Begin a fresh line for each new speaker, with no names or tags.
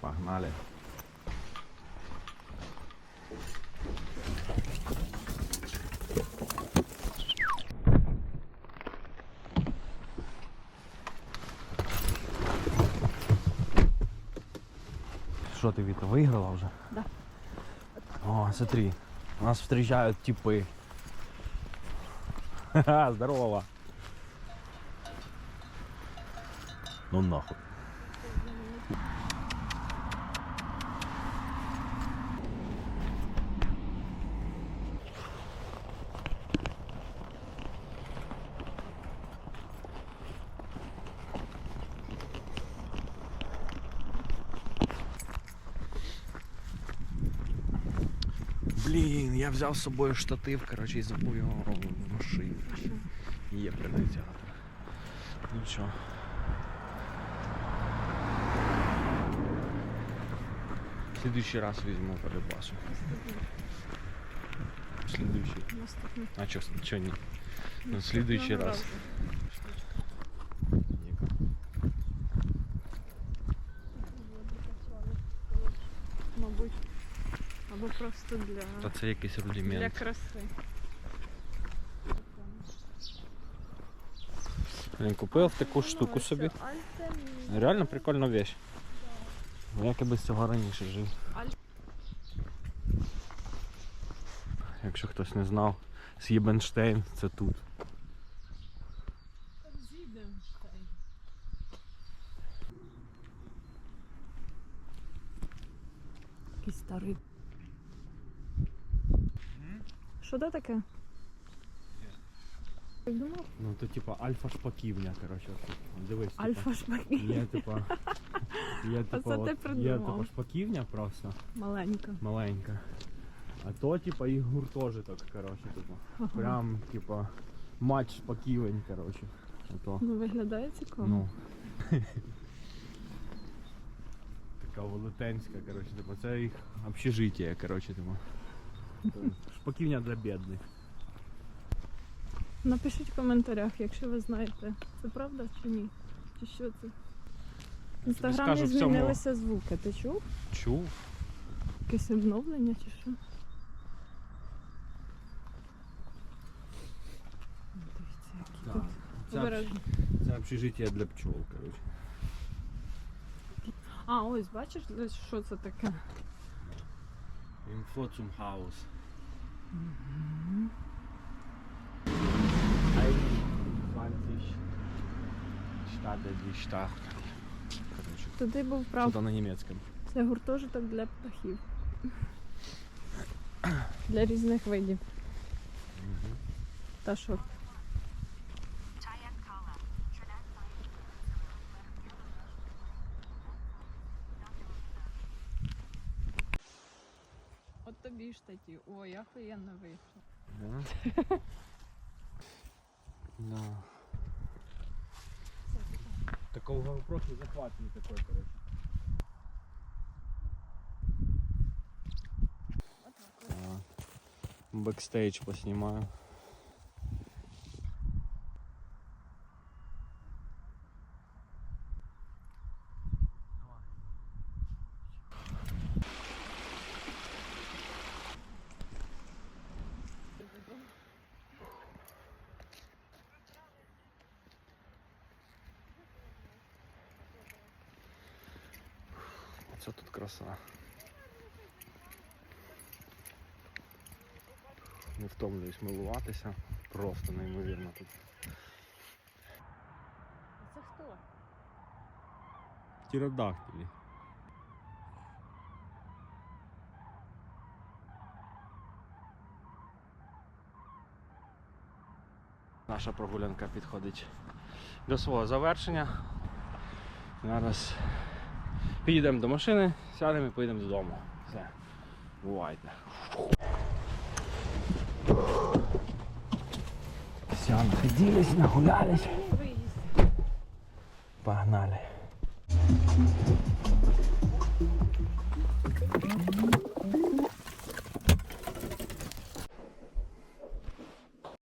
Погнали. Что ты, Вита, выиграла уже?
Да.
О, смотри, нас встречают типы. Ха-ха, здорово. Ну нахуй. Блін, я взяв з собою штатив, коротше, і забув його в машині. Є прилетіло. Нічого. В следующий раз візьму перебасу. В следующий.
Наступний.
А чё, чё не? Ну, в следующий раз.
Мабуть. Або просто для,
Та це якийсь
для краси.
Блін, купив таку штуку собі. Реально прикольна вещь. Ну, Як я без цього раніше жив. Якщо хтось не знав, Сєбенштейн це тут.
Якийсь старий. Що це таке?
Ну то типа альфа шпаківня, коротше. Дивись. типа.
альфа.
Є типа. Є типа,
це ти
от, є
придумав.
типа шпаківня просто
Маленька.
маленька. А то типа і гуртожиток, коротше.
Ага.
Прям типа матч шпаківень, коротше. Ото.
Ну виглядає цікаво.
Ну. Така велетенська, коротше, типа, це їх общежиття, коротше, типа. Шпаківня для бідних.
Напишіть в коментарях, якщо ви знаєте, це правда чи ні. Чи що це? В інстаграмі
скажу в цьому-
змінилися звуки. Ти чув?
Чув?
Якесь обновлення чи що? Дивіться, які тут.
Це,
Обережно.
це общежиття для пчол, коротше.
А, ось бачиш, що це таке?
Інфоцум хаус. Штаде ді штах. Коротше,
Туди був прав.
що-то на німецькому.
Це гуртожиток для птахів. Для різних видів. Пташок. От тобі ж такі. Ой, охуєнно вийшло.
Да. Такого просто захват не такой, короче. Бэкстейдж поснимаю. Оце тут краса. Не втомлююсь милуватися. Просто неймовірно тут.
Це хто?
Птеродактилі. Наша прогулянка підходить до свого завершення. Зараз підійдемо до машини, сядемо і поїдемо додому. Все. Бувайте. Все, находились, нагулялись. Погнали.